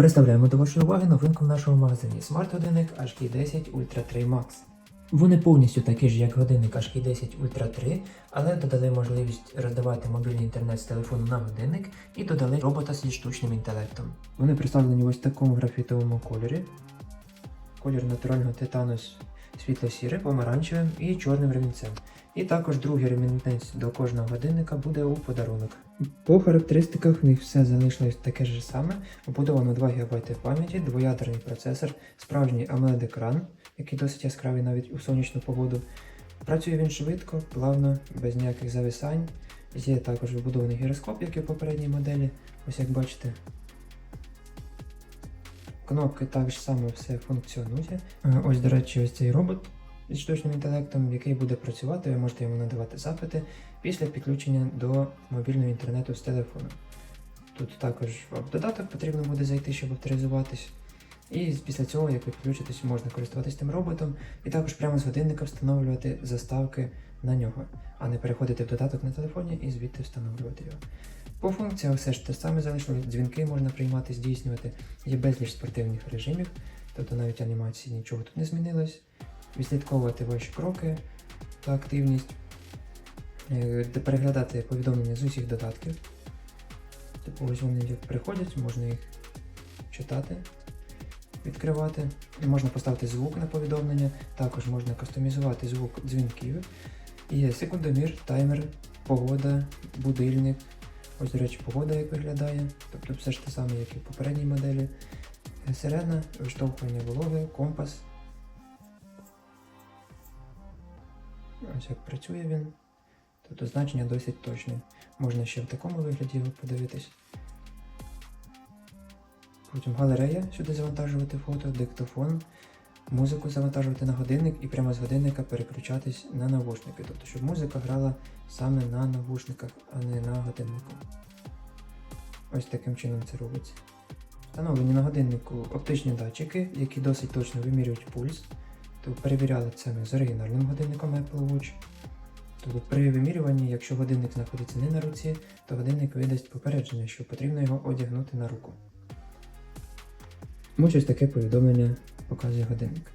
Представляємо до вашої уваги новинку в нашому магазині смарт-годинник HK10 Ultra 3 Max. Вони повністю такі ж, як годинник HK10 Ultra 3, але додали можливість роздавати мобільний інтернет з телефону на годинник і додали робота зі штучним інтелектом. Вони представлені в ось такому графітовому кольорі. Колір натурального титану з світло-сірим, помаранчевим і чорним ремінцем. І також другий ремінець до кожного годинника буде у подарунок. По характеристиках в них все залишилось таке ж саме. Вбудовано 2 ГБ пам'яті, двоядерний процесор, справжній amoled екран який досить яскравий навіть у сонячну погоду. Працює він швидко, плавно, без ніяких зависань. Є також вибудований гіроскоп, як і в попередній моделі, ось як бачите. Кнопки так само все функціонує. Е, Ось, до речі, ось цей робот зі штучним інтелектом, який буде працювати, ви можете йому надавати запити після підключення до мобільного інтернету з телефону. Тут також в додаток потрібно буде зайти, щоб авторизуватись. І після цього, як ви підключитесь, можна користуватись тим роботом і також прямо з годинника встановлювати заставки на нього, а не переходити в додаток на телефоні і звідти встановлювати його. По функціях все ж те саме залишилось, дзвінки можна приймати, здійснювати, є безліч спортивних режимів, тобто навіть анімації нічого тут не змінилось. Відслідковувати ваші кроки та активність, е, переглядати повідомлення з усіх додатків. Типу ось вони приходять, можна їх читати відкривати. Можна поставити звук на повідомлення, також можна кастомізувати звук дзвінків. Є секундомір, таймер, погода, будильник. Ось, до речі, погода як виглядає. Тобто все ж те саме, як і в попередній моделі. Сирена, виштовхування вологи, компас. Ось як працює він. Тобто значення досить точне. Можна ще в такому вигляді його подивитись. Потім галерея, сюди завантажувати фото, диктофон, музику завантажувати на годинник і прямо з годинника переключатись на навушники. Тобто, щоб музика грала саме на навушниках, а не на годиннику. Ось таким чином це робиться. Встановлені на годиннику оптичні датчики, які досить точно вимірюють пульс. Тобто перевіряли це ми з оригінальним годинником Apple Watch. Тобто при вимірюванні, якщо годинник знаходиться не на руці, то годинник видасть попередження, що потрібно його одягнути на руку. Ось таке повідомлення показує годинник.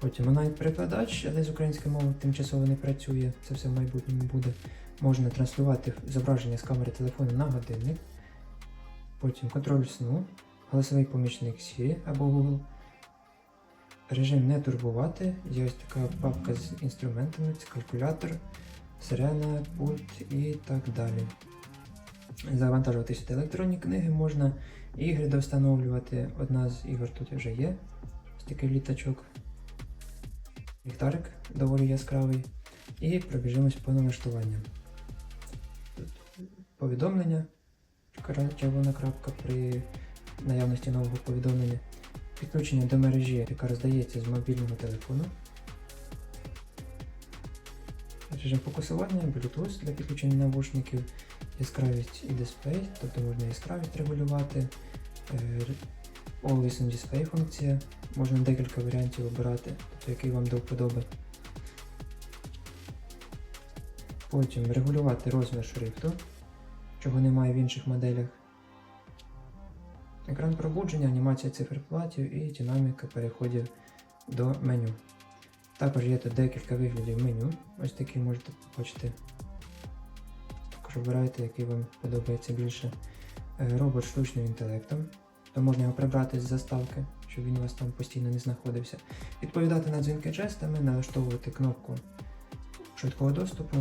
Потім онлайн-перекладач, але з української мови тимчасово не працює, це все в майбутньому буде. Можна транслювати зображення з камери телефону на годинник. Потім контроль сну, голосовий помічник Siri або Google. Режим не турбувати. Є ось така папка з інструментами, це калькулятор, сирена, пульт і так далі. Завантажувати сюди електронні книги можна, ігри довстановлювати. Одна з ігор тут вже є. Ось такий літачок. Ліхтарик доволі яскравий. І пробіжимось по налаштуванням. Тут повідомлення, червона крапка при наявності нового повідомлення. Підключення до мережі, яка роздається з мобільного телефону. Режим фокусування, Bluetooth для підключення навушників, яскравість і дисплей, тобто можна яскравість регулювати, е, Always on Display функція, можна декілька варіантів обирати, тобто який вам до вподоби. Потім регулювати розмір шрифту, чого немає в інших моделях. Екран пробудження, анімація циферблатів і динаміка переходів до меню. Також є тут декілька виглядів меню. Ось такі можете побачити. Також обирайте, який вам подобається більше. Е, Робот штучним інтелектом. То можна його прибрати з заставки, щоб він у вас там постійно не знаходився. Відповідати на дзвінки жестами, налаштовувати кнопку швидкого доступу,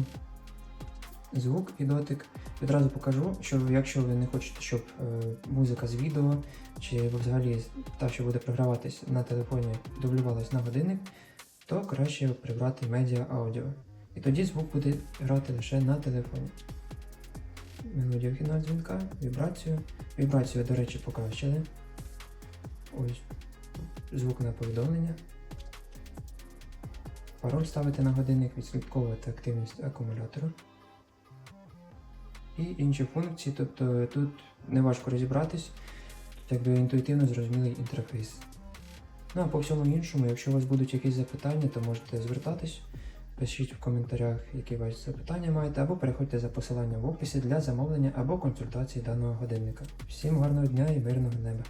звук і дотик. Відразу покажу, що якщо ви не хочете, щоб е, музика з відео, чи взагалі та, що буде програватись на телефоні, дублювалась на годинник, то краще прибрати медіа аудіо. І тоді звук буде грати лише на телефоні. Мелодія вхідного дзвінка, вібрацію. Вібрацію, до речі, покращили. Ось. Звук на повідомлення. Пароль ставити на годинник, відслідковувати активність акумулятора. І інші функції, тобто тут не важко розібратись, тут якби інтуїтивно зрозумілий інтерфейс. Ну а по всьому іншому, якщо у вас будуть якісь запитання, то можете звертатись. Пишіть в коментарях, які ваші запитання маєте, або переходьте за посиланням в описі для замовлення або консультації даного годинника. Всім гарного дня і мирного неба!